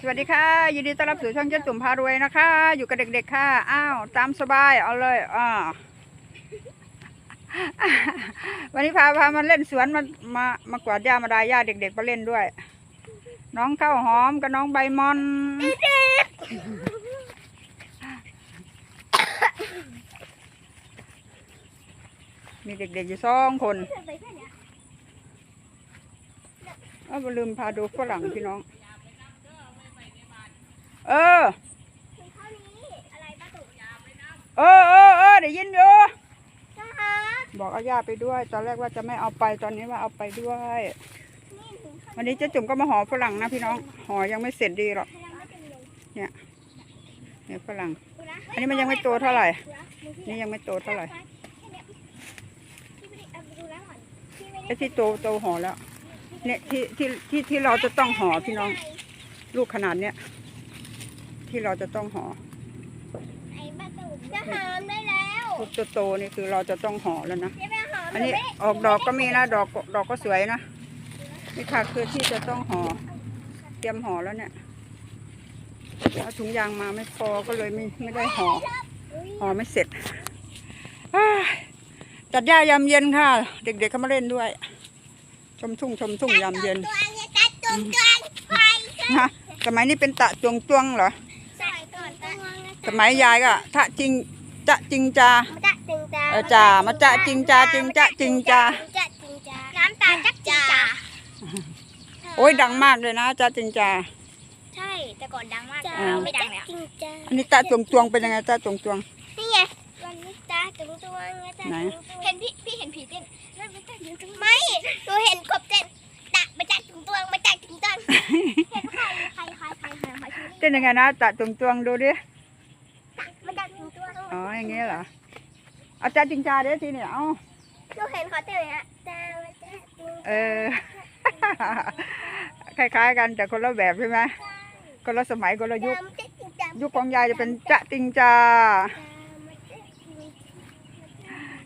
สวัสดีค่ะยินดีต้อนรับสู่ช่องเจ๊ตุ่มพารวยนะคะ อยู่กับเด็กๆค่ะอ้าวตามสบายเอาเลยอ่าวันนี้พาพามาเล่นสวนมามามากวาดหญ้ามาดายหญ้าเด็กๆมาเล่นด้วย น้องข้าวหอมกับน้องใบมอนมีเด็กๆอยู่สองคนเออลืมพาดูฝรั่งพี่น้อง เออเออเออเออได้ยินอยู่บอกเอาย่าไปด้วย ตอนแรกว่าจะไม่เอาไปตอนนี้ว่าเอาไปด้วย วันนี้เจ๊จุ๋มก็มาห่อฝรั่งนะพี่น้องห่อยังไม่เสร็จดีหรอกเนี่ยฝรั่ง อันนี้มันยังไม่โตเท่าไหร่ นี่ยังไม่โตเท่าไหร่ไอ้ที่โตโตห่อแล้ว เนี่ยที่ที่ที่ที่เราจะต้องห่อพี่น้อง ลูกขนาดเนี้ย ที่เราจะต้องห่อจะหอมได้แล้วลูกโตๆนี่คือเราจะต้องห่อแล้วนะจะไปหอมอันนี้ออกดอกก็มีนะดอกดอกก็สวยนะนี่ค่ะคือที่จะต้องห่อเตรียมห่อแล้วเนี่ยเอาถุงยางมาไม่พอก็เลยไม่ไม่ได้ห่อห่อไม่เสร็จอ้ายจัดหญ้ายามเย็นค่ะ เด็กๆเขามาเล่นด้วย ชมทุ่งชมทุ่งยามเย็นตัวนี้ตัดตัวตัวไฟฮะสมัยนี้เป็นตะจวงจวงเหรอใส่ก่อนตัว สมัยยายก็ทะจริงจะจริงจา มาจะจริงจ้าเออจ่ามาจะจริงจาจริงจะจริงจาจะจริงจ้าน้ำตาจักจ้าโอ้ยดังมากเลยนะจะจริงจา ใช่แต่ก่อนดังมากอ่าไม่ดังแล้วจริงจ้าอันนี้ตะจวงจวงเป็นยังไงตะจวงจวง นี่ไงวันนี้จ้าจงตัวไงจ้าไหน เห็นพี่พี่เห็นผีเต้นแล้วมันจะถึงตรงไม่หนูเห็นกบเต้นตะมาจากถึงตัวมาจากถึงตัวเห็นใครใครใครใครใครใครเต้นยังไงนะตะจวงจวงดูดิ มาจากถึงตัว อ๋ออย่างงี้เหรอเอาจะจริงจาเด้ทีเนี่ยเอาหนูเห็นเขาเต้นอย่างเงี้ยจ้ามาจากถึงเออ คล้ายๆ กันแต่คนละแบบใช่ไหมคนละสมัยคนละยุค ยุคของยายจะเป็นจะจริงจา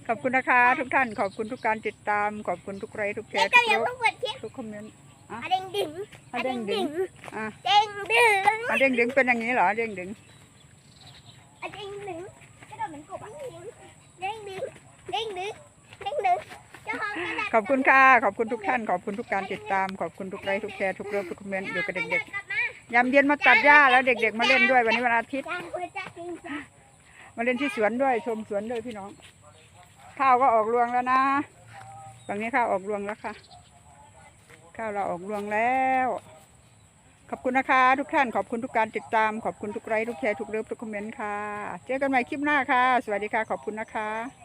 ขอบคุณนะคะทุกท่าน ขอบคุณทุกการติดตาม ขอบคุณทุกไลค์ทุกแชแม่ร์ก็ทุกยังไลต้องค์เปิดเทียบทุกคอมเมนต์อะเด้งดึงอะเด้งดึงอะเด้งดึงอะเด้งดึงเป็นอย่างนี้เหรอเด้งดึง อะเด้งดึงกระโดดเหมือนกบอะเด้งดึงเด้ งดึงเด้งดึงเจ้าของกระดาษขอบคุณค่ะ ขอบคุณทุกท่าน ขอบคุณทุกการติดตาม ขอบคุณทุกไลค์ทุกแชร์ทุกเรื่องทุกคอมเมนต์อยู่กับเด็กกลับมาๆยามเย็นมาตัดหญ้าแล้วเด็ก ๆ มาเล่นด้วยวันนี้วันอาทิตย์จ้าคุณจ้าจริงจ้ามาเล่นที่สวนด้วยชมสวนด้วยพี่น้อง ข้าวก็ออกรวงแล้วนะฝั่งนี้ข้าวออกรวงแล้วค่ะ ข้าวเราออกรวงแล้ว ขอบคุณนะคะ ทุกท่านขอบคุณทุกการติดตามขอบคุณทุกไลค์ทุกแชร์ทุกเลิฟทุกคอมเมนต์ค่ะ เจอกันใหม่คลิปหน้าค่ะ สวัสดีค่ะขอบคุณนะคะ